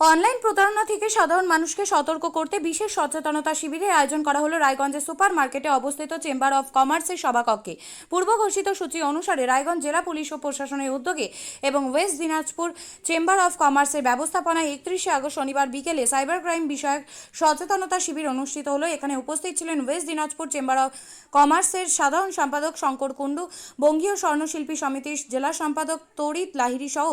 Online প্রতারণা থেকে সাধারণ মানুষকে সতর্ক করতে বিশেষ সচেতনতা শিবিরের আয়োজন করা হলো রায়গঞ্জের সুপার মার্কেটে অবস্থিত চেম্বার অফ কমার্সের সভাকক্ষে। পূর্ব ঘোষিত সূচি অনুসারে রায়গঞ্জ জেলা পুলিশ ও প্রশাসনের উদ্যোগে এবং ওয়েস্ট দিনাজপুর চেম্বার অফ কমার্সের ব্যবস্থাপনায় একত্রিশে আগস্ট শনিবার বিকেলে সাইবার ক্রাইম বিষয়ক সচেতনতা শিবির অনুষ্ঠিত হলো। এখানে উপস্থিত ছিলেন ওয়েস্ট দিনাজপুর চেম্বার অফ কমার্সের সাধারণ সম্পাদক শঙ্কর কুণ্ডু, বঙ্গীয় স্বর্ণশিল্পী সমিতির জেলা সম্পাদক তরিত লাহিরি সহ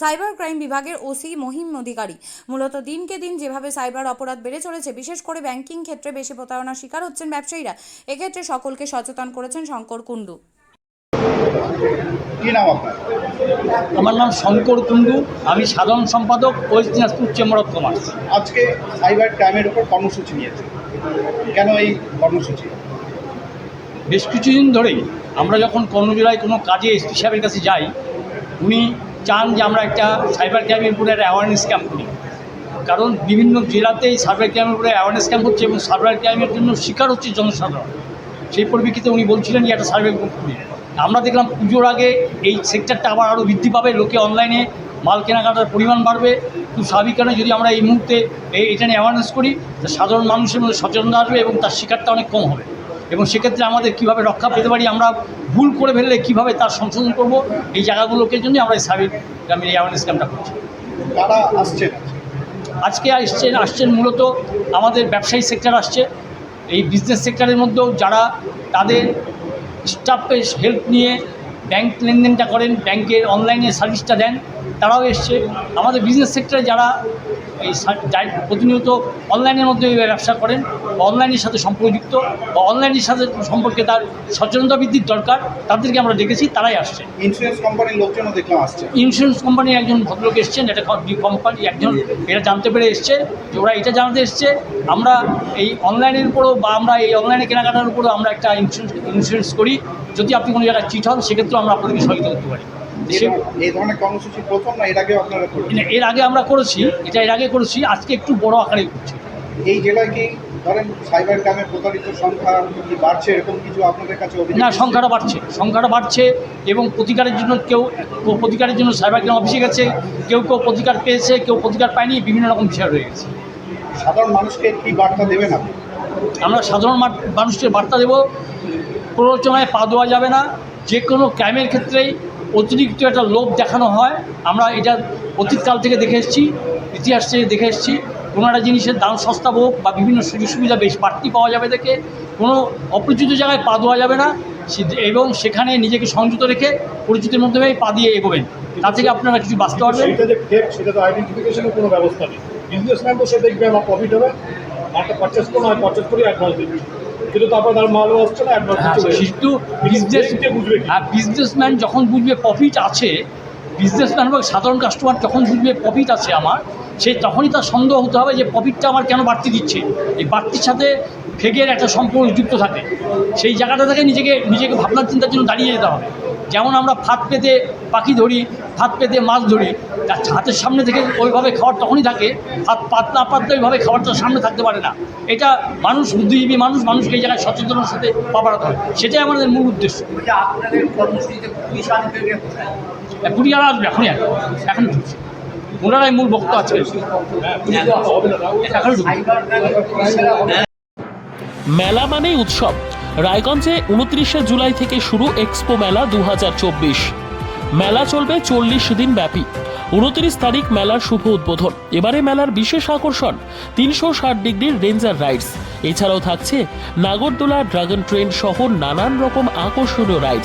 সাইবার ক্রাইম বিভাগের ওসি মহিম অধিকারী। মূলত দিনকে দিন যেভাবে সাইবার অপরাধ বেড়ে চলেছে বিশেষ করে ব্যাংকিং ক্ষেত্রে বেশি প্রতারণার শিকার হচ্ছেন ব্যবসায়ীরা। এক্ষেত্রে সকলকে সচেতন করেছেন শঙ্কর কুণ্ডু। কি নাম আপনার? আমার নাম শঙ্কর কুণ্ডু আমি সাধারণ সম্পাদক West Dinajpur chamber of commerce. আজকে সাইবার ক্রাইমের উপর কর্মসূচি নিয়েছে। কেন এই কর্মসূচি? বেশ কিছুদিন ধরেই আমরা যখন কর্মজোড়ায় কোনো কাজে এসপি সাহেবের কাছে যাই উনি চান যে আমরা একটা সাইবার ক্রাইমের উপরে একটা অ্যাওয়ারনেস ক্যাম্প করি কারণ বিভিন্ন জেলাতেই সাইবার ক্রাইমের উপরে অ্যাওয়ারনেস ক্যাম্প হচ্ছে এবং সাইবার ক্রাইমের জন্য শিকার হচ্ছে জনসাধারণ। সেই পরিপ্রেক্ষিতে উনি বলছিলেন যে একটা সার্ভে আমরা দেখলাম পুজোর আগে এই সেক্টরটা আবার আরও বৃদ্ধি পাবে, লোকে অনলাইনে মাল কেনাকাটার পরিমাণ বাড়বে। খুব স্বাভাবিক কারণে যদি আমরা এই মুহূর্তে এই এটা নিয়ে অ্যাওয়ারনেস করি, তা সাধারণ মানুষের মধ্যে সচেতনতা আসবে এবং তার শিকারটা অনেক কম হবে। এবং সেক্ষেত্রে আমাদের কীভাবে রক্ষা পেতে পারি, আমরা ভুল করে ফেললে কীভাবে তার সংশোধন করব, এই জায়গাগুলোকে জন্য আমরা এই সার্ভে গ্রামের এই অ্যাওয়ারনেস ক্যাম্পটা করছি। কারা আসছেন? আজকে আসছেন আসছেন মূলত আমাদের ব্যবসায়ী সেক্টর আসছে। এই বিজনেস সেক্টরের মধ্যেও যারা তাদের স্টাফের হেল্প নিয়ে ব্যাংক লেনদেনটা করেন ব্যাংকের অনলাইনে সার্ভিসটা দেন, তারাও এসছে। আমাদের বিজনেস সেক্টরে যারা এই যাই প্রতিনিয়ত অনলাইনের মধ্যে ব্যবসা করেন বা অনলাইনের সাথে সম্পর্কযুক্ত বা অনলাইনের সাথে সম্পর্কে তার সচেতনতা বৃদ্ধির দরকার তাদেরকে আমরা দেখেছি তারাই আসছে। ইন্স্যুরেন্স কোম্পানির লোকজনও দেখলাম আসছে। ইন্স্যুরেন্স কোম্পানির একজন ভদ্রলোক এসছেন এটা কোম্পানি একজন এটা জানতে পেরে এসছে যে ওরা এটা জানাতে এসছে। আমরা এই অনলাইনের উপরও বা আমরা এই অনলাইনে কেনাকাটার উপরও আমরা একটা ইন্স্যুরেন্স ইন্স্যুরেন্স করি। যদি আপনি কোনো জায়গায় চিট হন সেক্ষেত্রেও আমরা আপনাদেরকে সহায়তা করতে পারি। এই ধরনের কর্মসূচি প্রথম না এর আগেও আপনারা এর আগে আমরা করেছি এটা এর আগে করেছি আজকে একটু বড় আকারে করছি। এই জেলায় কি ধরেন সাইবার ক্রাইমে প্রতারিত সংখ্যা কি বাড়ছে? এরকম কিছু আপনাদের কাছে না সংখ্যাটা বাড়ছে সংখ্যাটা বাড়ছে এবং প্রতিকারের জন্য কেউ প্রতিকারের জন্য সাইবার ক্রাইম অফিসে গেছে কেউ কেউ প্রতিকার পেয়েছে কেউ প্রতিকার পায়নি বিভিন্ন রকম বিষয় রয়ে গেছে। সাধারণ মানুষকে কি বার্তা দেবেন আপনি? আমরা সাধারণ মানুষকে বার্তা দেব প্ররোচনায় পা দেওয়া যাবে না যে কোনো ক্রাইমের ক্ষেত্রেই অতিরিক্ত একটা লোভ দেখানো হয়। আমরা এটা অতীতকাল থেকে দেখে এসেছি, ইতিহাস থেকে দেখে এসেছি। কোনো একটা জিনিসের দাম সস্তা হোক বা বিভিন্ন সুযোগ সুবিধা বেশ বাড়তি পাওয়া যাবে দেখে, কোনো অপরিচিত জায়গায় পা দেওয়া যাবে না। এবং সেখানে নিজেকে সংযত রেখে পরিচিতির মাধ্যমেই পা দিয়ে এগোবেন। তা থেকে আপনারা কিছু বাঁচতে পারবেন। সেটা কোনো ব্যবস্থা নেই। দেখবে প্রফিট হবে। কিন্তু তারপর তার মালও আসছে না অ্যাডভান্স হ্যাঁ কিন্তু বিজনেস বুঝবে? আর বিজনেসম্যান যখন বুঝবে প্রফিট আছে বিজনেসম্যান বা সাধারণ কাস্টমার যখন বুঝবে প্রফিট আছে আমার সে তখনই তার সন্দেহ হতে হবে যে প্রফিটটা আমার কেন বাড়তি দিচ্ছে? এই বাড়তির সাথে ফেকের একটা সম্পর্ক যুক্ত থাকে। সেই জায়গাটা থেকে নিজেকে নিজেকে ভাবনার চিন্তার জন্য দাঁড়িয়ে যেতে হবে। যেমন আমরা ফাঁদ পেতে পাখি ধরি ফাঁদ পেতে মাছ ধরি তার হাতের সামনে থেকে ওইভাবে খাবার তখনই থাকে হাত পাত না পাতলে ওইভাবে খাবারটা সামনে থাকতে পারে না। এটা মানুষ বুদ্ধিজীবী মানুষ মানুষকে এই জায়গায় সচেতনের সাথে পাবাড়াতে হবে সেটাই আমাদের মূল উদ্দেশ্য। পুলিশ পুরিয়ারা আসবে এখনই এখন ঢুকছে। ওনারাই মূল বক্তব্য আছে মেলা মানেই উৎসব। রায়গঞ্জে উনত্রিশে জুলাই থেকে শুরু এক্সপো মেলা দুহাজার চব্বিশ। মেলা চলবে চল্লিশ দিন ব্যাপী। উনত্রিশ তারিখ মেলার শুভ উদ্বোধন। এবারে মেলার বিশেষ আকর্ষণ, তিনশো ষাট ডিগ্রির রেঞ্জার রাইডস। এছাড়াও থাকছে নাগরদোলা ড্রাগন ট্রেন সহ নানান রকম আকর্ষণীয় রাইড